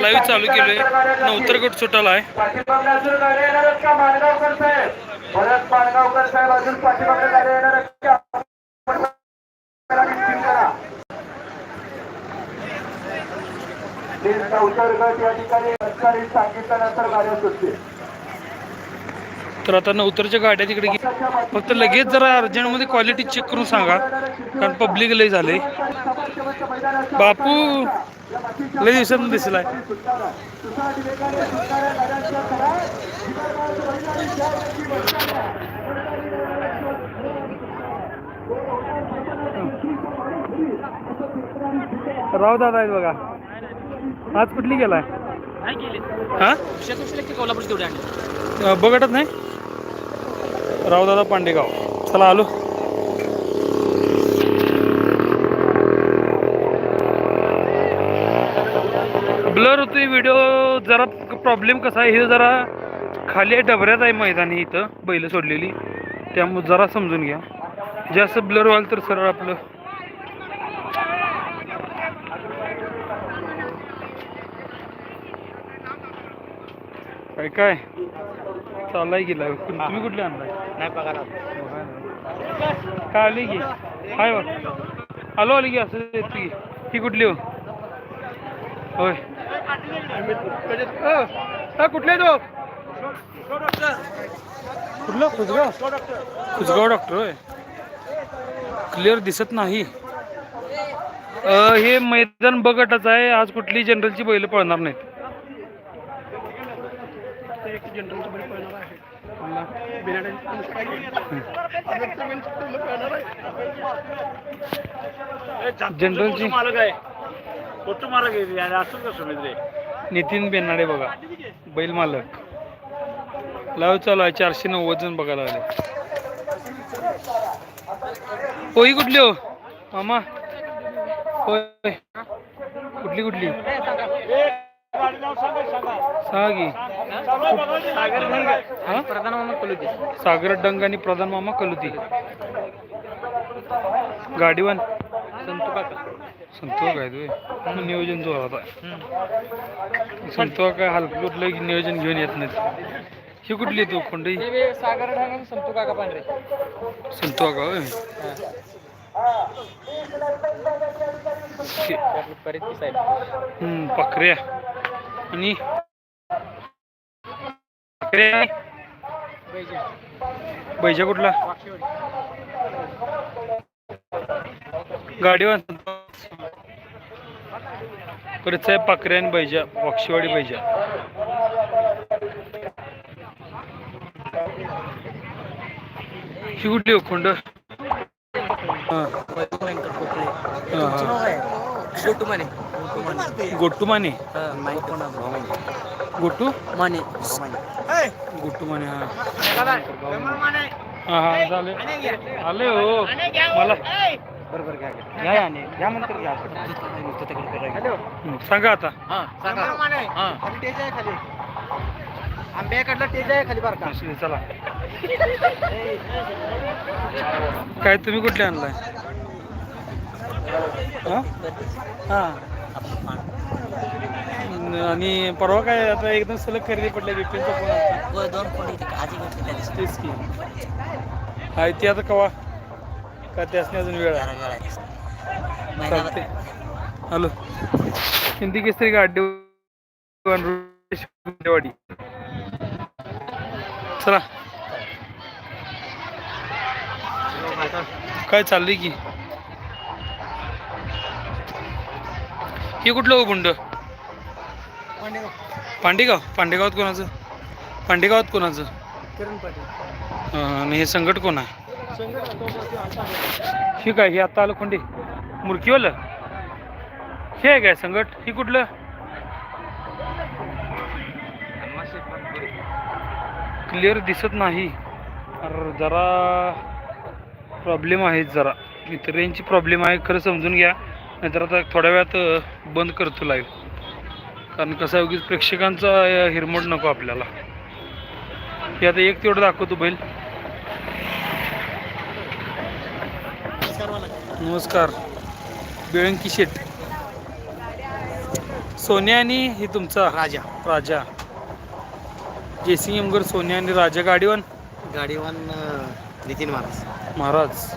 Live चालू केलोय. नवतर गट सुटाला आहे तर आता नवतरच्या गाड्या तिकडे फक्त लगेच जरा अर्जंटमध्ये क्वालिटी चेक करून सांगा. कारण पब्लिक लय झालंय. बापू! लय दिवसात दिसलाय. राव दादा आहेत बघा. आज कुठली गेलाय? हा? कोल्हापूर बघतच नाही? रावदादा पांडेगाव. चला आलो. ब्लर होतोय व्हिडिओ जरा प्रॉब्लेम कसा आहे हे जरा खाली डबऱ्यात आहे मैदानी इथं बैल सोडलेली. त्यामुळे जरा समजून घ्या. जास्त ब्लर व्हाल तर सरळ आपलं. काय काय? चाललाय गेला तुम्ही कुठले आणलाय? नाही पगार काय आली की? हाय आलो आली की असं ही कुठली हो? होय. कुठले तो कुठलं? खुसगाव खुसगाव डॉक्टर होय. क्लिअर दिसत नाही. हे मैदान बगटच आहे. आज कुठली जनरलची बैल पळणार नाहीत. जनरलची असं कसं नितीन बेनाडे बघा. बैल मालक. लाव चालू आहे चारशे नव्वद जण बघायला आले. होई कुठली हो? मामा. होय. कुठली कुठली? सांगा. की हा? प्रधान मामा कलुते सागर डंग आणि प्रधान मामा कलुती. गाडीवान. संतू काका. संतो काय तू नियोजन संतो काय हलकं कुठलं नियोजन घेऊन येत नाहीत. ही कुठली तू कोंडई? सागर संतू काका पांढरे. संतो पकऱ्या आणि? पकऱ्या बैजा कुठला? गाडीवर. परत साहेब पाकऱ्या आणि बैजा वाक्षीवाडी बैजा. ही कुठली हो खोंड? हां हां हां गोटू माने गोटू? माने. गोटू माने गुट्टू म्हणे हा हा हा झाले. आले हो. मला बरोबर घ्या घ्या. या आणि घ्या नंतर घ्या. हॅलो. सांगा आता. हा सांगा. हा. खाली टेज आहे खाली. आंब्याकडला टेज आहे खाली बरं का. चला. काय तुम्ही कुठले आणलाय? हा? हा. न- आणि परवा काय आता एकदम सलग खरेदी पडल्या बिपिनचा फोन आलता. दोन आजी तेच की. आहे ती आता कवा? का त्यासने अजून वेळ चालते हॅलो. हिंदी केसरी गाडी वाडी? चला. काय चाललंय की? हे कुठलं हो गुंड? पांडेगाव. पांडेगावात कोणाचं? पांडेगावात कोणाचं? आणि हे संकट कोण आहे? ठीक आहे हे आता आलं कोंडे मुरकीवालं? हे आहे काय संकट ही कुठलं? क्लिअर दिसत नाही. जरा प्रॉब्लेम आहे जरा. इथं रेंजची प्रॉब्लेम आहे खरं समजून घ्या. नाहीतर आता थोड्या वेळात बंद करतो लाईव्ह कारण कसं आहे उगीच प्रेक्षकांचा हिरमोड नको आपल्याला. हे आता एक तेवढं दाखवतो बैल. नमस्कार बेळंकी शेट सोन्या आणि हे तुमचा? राजा. राजा. एमगर सोन्या आणि राजा गाडीवन? गाडीवान नितीन महाराज. महाराज.